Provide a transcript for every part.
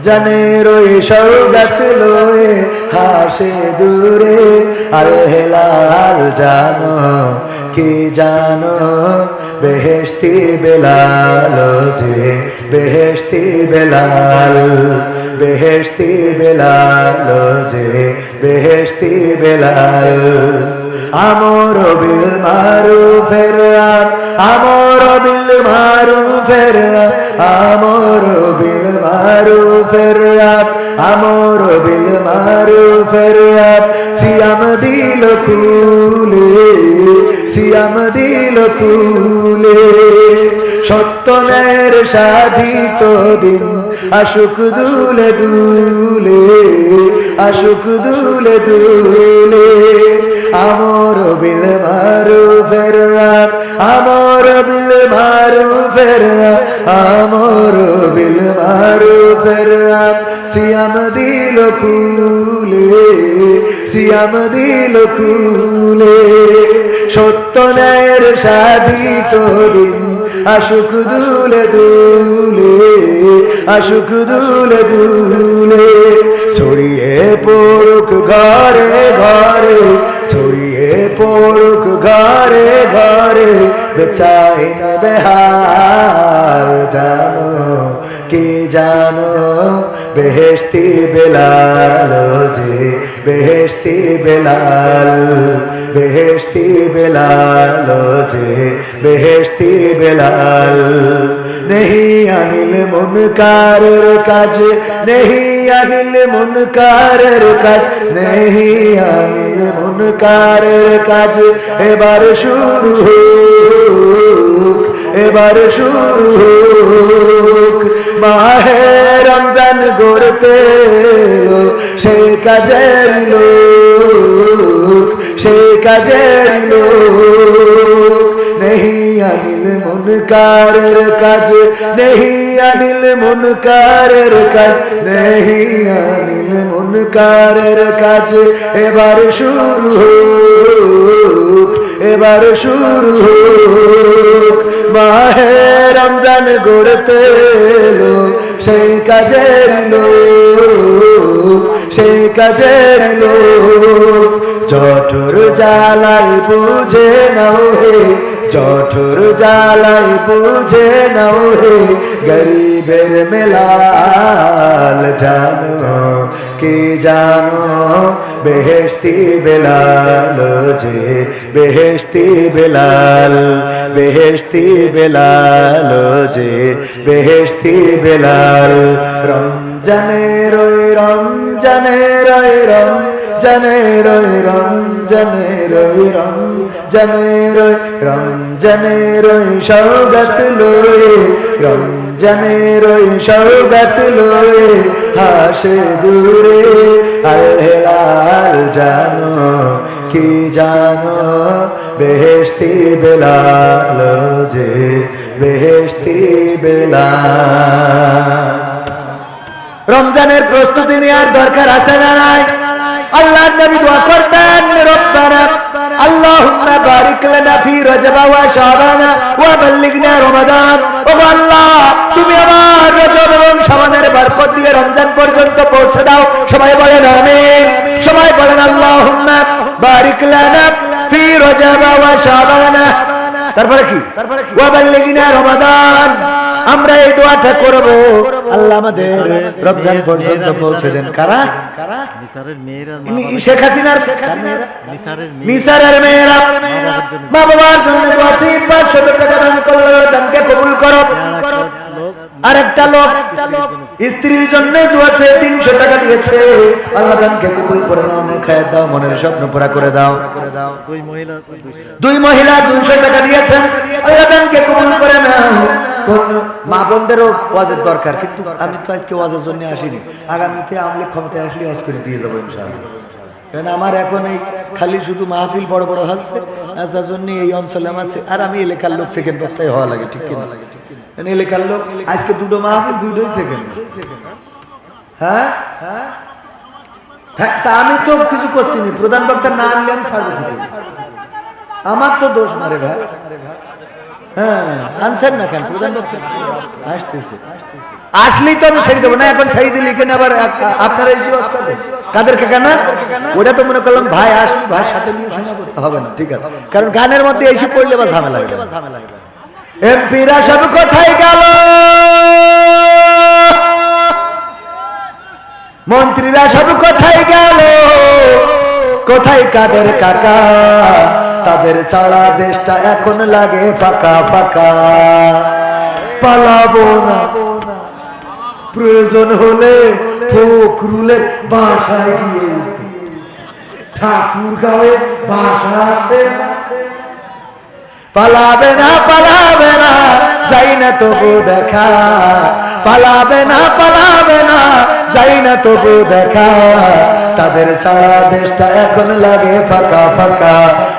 রমজানের ওই সৌগাত লোয়ে হাসে দূরে আর হেলাল জানো কি জানো? বেহেশতি বেলাল যে, বেহেশতি বেলাল বেহেশতি বেলাল যে, বেহেশতি বেলাল। আমর বিল মারু ফেরাত আমর বিল মারু ফেরাত আমর বিল মারু ফেরাত আমর বিল মারু ফেরাত সিয়াম দিল খুলে সিয়াম দিল খুলে সত্যনের সাধিত দিন আশুক দুলে দুলে আশুক দুলে দুলে। আমর বিল মারু ফেরাত আমর বিল মারু ফেরাত আমর বিল মারু ফেরাত সিয়াম দিল খুলে সিয়াম দিল খুলে সত্যনের সাধিত দিন আশুক দুলে দুলে আশুক দুলে দুলে। ছড়িয়ে পড়ুক ঘরে ঘরে, ছড়িয়ে পড়ুক ঘরে ঘরে, বেচাইন বেহার জানো। কি জানো? বেহেশতি বেলাল যে বেহেশতি বেলাল বেহেশতি বেলাল যে বেহেশতি বেলাল। নেহি আনিল মুনকারের কাজ, নেহি আনিল মুনকারের কাজ, নেহি আনিল মুনকারের কাজ, এবার শুরু এবার শুরু হোক। মাহে রমজান গড়তে সেই কাজের লোক সেই কাজের লোক। নেহি আনিল মুনকারের কাজ, নেহি আনিল মুনকারের কাজ, নেহি আনিল মুনকারের কাজ। এবার শুরু হোক, এবার শুরু হোক। মাহে রমজান গড়তে এলো, সেই কাজের লোক, সেই কাজের লোক। জঠর জ্বালাই বুঝে নাও হে জঠর জ্বালাই বুঝে নাও হে গরিবের মেলাল। জানো কি জানো, বেহেশতি বেলাল যে, বেহেশতি বেলাল বেহেশতি বেলাল যে, বেহেশতি বেলাল। রমজানের ওই রমজানের ওই রমজানের ওই রমজানের ওই রমজানের ওই রমজানের ওই সৌগত হাসে দূরে জানো, কি জানো বেলাল যে রমজানের প্রস্তুতি নেওয়ার দরকার আছে না নাই? আল্লাহ নবী দোয়া বারিক লানা ফি রজব ওয়া শাবান ওয়া বাল্লিগনা রমাদান। ও আল্লাহ তুমি আমার রজব এবং শাবানের বরকত দিয়ে রমজান পর্যন্ত পৌঁছে দাও। সবাই বলেন আমিন। সবাই বলেন আল্লাহুম্মা বারিক লানা ফি রজব ওয়া শাবান। তারপরে কি? তারপরে কি? ওয়া বাল্লিগনা রমাদান। আমরা এই দোয়াটা করব। আল্লাহ আমাদের রমজান পর্যন্ত পৌঁছে দেন। কারা? কারা নিসারের মেয়েরা মা ইনি বাবার- শেখ হাসিনার শেখ হাসিনার নিসারের মেয়েরা মা বাবার জন্য দোয়াছি পাঁচশো টাকা দান করল দানকে কবুল করো। আরেকটা লোক স্ত্রীর জন্য দোয়াছে তিনশো টাকা দিয়েছে। আল্লাহ দানকে কবুল করে দাও মনের স্বপ্ন পুরা করে দাও। দুই মহিলা দুইশো টাকা দিয়েছেন। আল্লাহ দানকে কবুল করে নাও। মা বোনদেরও ওয়াজের দরকার, কিন্তু আমি তো আজকে ওয়াজের জন্য আসিনি। আগামীতে আমলে ক্ষমতায় আসলে ওয়াজ করে দিয়ে যাব ইনশাআল্লাহ। কারণ আমার এখন এই খালি শুধু মাহফিল বড় বড় আর যার জন্য এই অঞ্চলে আমার আর আমি এলাকার লোক সেকেন্ড বক্তায় হওয়া লাগে, ঠিক কিনা? এলাকার লোক আজকে দুটো মাহফিল দুটোই সেকেন্ড হ্যাঁ? হ্যাঁ তা আমি তো কিছু করছি না। প্রধান বক্তা না আনলে আমি ছাড়বো আমার তো দোষ মারে ভাই। হ্যাঁ না কেন? প্রধান আসতেছে। আসলেই তো আমি ছেড়ে দেবো না, এখন ছেড়ে কেন আবার আপনারা কাদেরকে কেন? ওটা তো মনে করলাম ভাই আসলে ভাই সাথে হবে না, ঠিক আছে। কারণ গানের মধ্যে এসে পড়লে বা ঝামেলা হবে এমপিরা সব কোথায় গেল? মন্ত্রীরা সব কোথায় গেল? কোথায় কাদের কাকা? তাদের সারা দেশটা এখন লাগে ফাঁকা ফাঁকা। পালাবো না। প্রয়োজন হলে ফকরুলের বাসায় গিয়ে ঠাকুর গাঁয়ে বাসা আছে। পালাবে না পালাবে না, যাই না তবু দেখা। পালাবে না পালাবে না, যাই না তবু দেখা। তাদের সারা দেশটা এখন লাগে ফাঁকা ফাঁকা।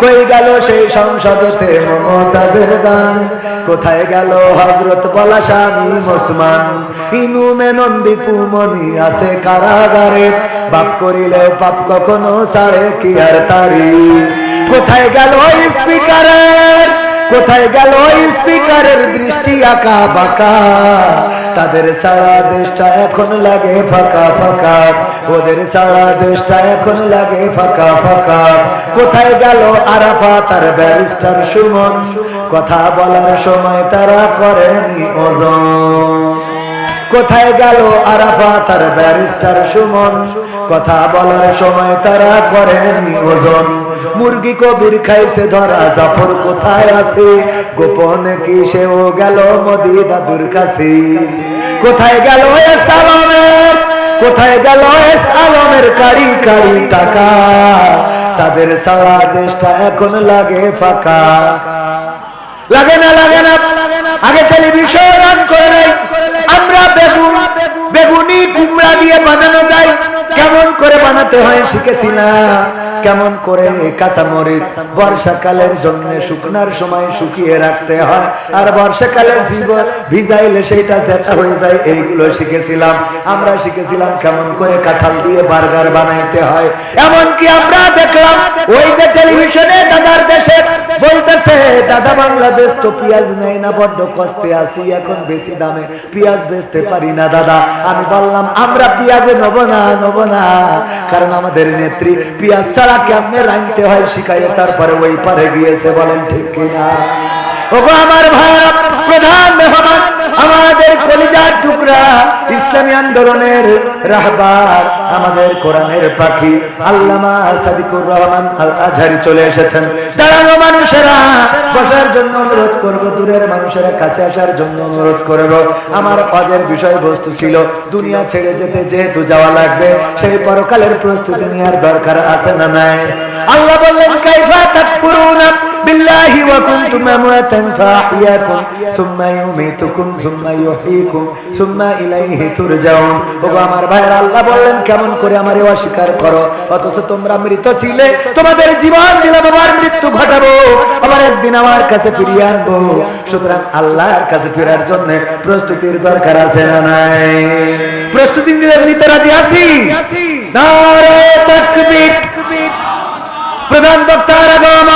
কই গেল সেই সংসদেতে মমতাজের গান? কোথায় গেল হজরত বলা স্বামী মুসলমান ইনু মেনন্দি পুমনি আছে কারাগারে। বাপ করিলে পাপ কখনো সারে কি আর তারি? কোথায় গেল স্পিকারের? কোথায় গেল স্পিকারের দৃষ্টি আঁকা বাঁকা? তাদের সারা দেশটা এখন লাগে ফাঁকা ফাঁকা। ওদের সারা দেশটা এখন লাগে ফাঁকা ফাঁকা। কোথায় গেল আরাফা তার ব্যারিস্টার সুমন? কথা বলার সময় তারা করেনি ওজন। কোথায় গেল আরাফা তার ব্যারিস্টার সুমন? কথা বলার সময় তারা করেনি ওজন। মুরগি কবির খাইছে, ধরা জাফর কোথায় আছে? গোপনে কি সেও গেল মোদি দাদুর কাছে? কোথায় গেল এ সালামের, কোথায় গেল এস আলমের কারি কারি টাকা? তাদের সারা দেশটা এখন লাগে ফাঁকা। লাগে না লাগে না আগে টেলিভিশন বানাতে হয় শিখেছিলাম কেমন করে কাঁচা মরিচ বর্ষাকালের জন্য শুকনার সময় শুকিয়ে রাখতে হয়, আর বর্ষাকালে জীব ভিজাইলে সেইটা জেতা হয়ে যায়, এইগুলো শিখেছিলাম। আমরা শিখেছিলাম কেমন করে কাঁঠাল দিয়ে বার্গার বানাইতে হয়। এমনকি আমরা দেখলাম, ওই যে টেলিভিশনে দাদার দেশে বলতেছে, দাদা, বাংলাদেশ তো পেঁয়াজ নেই না, বড্ড কষ্টে আছি, এখন বেশি দামে পেঁয়াজ বেচতে পারি না, দাদা। আমি বললাম, আমরা পেঁয়াজে নেব না নেব না। কারণ আমাদের নেত্রী পিয়াজ ছাড়া কেমনে রাঁধতে হয় শিখাইয়ে তারপরে ওই পারে গিয়েছে, বলেন ঠিক কিনা? ওগো আমার ভাই প্রধান মেহমান। আমাদের কলিজার টুকরা ইসলামী আন্দোলনের রাহবার, আমাদের কোরআনের পাখি আল্লামা সাদিকুর রহমান আল আজহারি চলে এসেছেন। দাঁড়ানো মানুষেরা, বসার জন্য অনুরোধ করব, দূরের মানুষেরা কাছে আসার জন্য অনুরোধ করব। আমার অজের বিষয়বস্তু ছিল, দুনিয়া ছেড়ে যেতে যেহেতু যাওয়া লাগবে, সেই পরকালের প্রস্তুতি নেওয়ার দরকার আছে না নাই? আল্লাহ বললেন, কাইফা তাকফুরুনা ওয়া কুনতুম আমওয়াতান ফাহিয়াকুম সুম্মা ইউমীতুকুম সুম্মা ইউহয়িকুম সুম্মা ইলাইহি তুরজাউন ওগো আমার ভাইয়ের, আল্লাহ বললেন, কেমন করে আমারে অস্বীকার করো? অথচ তোমরা মৃত ছিলে, তোমাদের জীবন দিলাম আবার মৃত্যু ঘটাবো, আবার একদিন আমার কাছে ফিরিয়ে আনব। সুতরাং আল্লাহর কাছে ফেরার জন্য প্রস্তুতির দরকার আছে না নাই? প্রস্তুতি দিলে নিতে রাজি আছি? নারে তাকবীর। প্রধান বক্তার আগমন।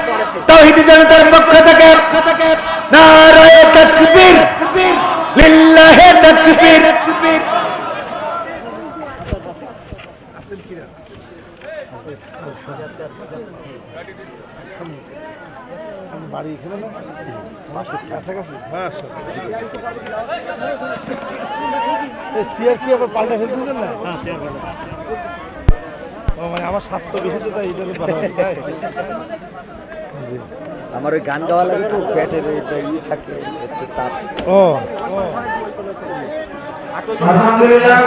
তাওহীদি জনতার পক্ষ থেকে নারায়ে তাকবীর লিল্লাহে তাকবীর মানে আমার স্বাস্থ্য বেশি এটা ভালো তাই? জি। আমার ওই গান গাওয়া লাগে তো পেটের এটা ই থাকে একটু চাপ। ও। আলহামদুলিল্লাহ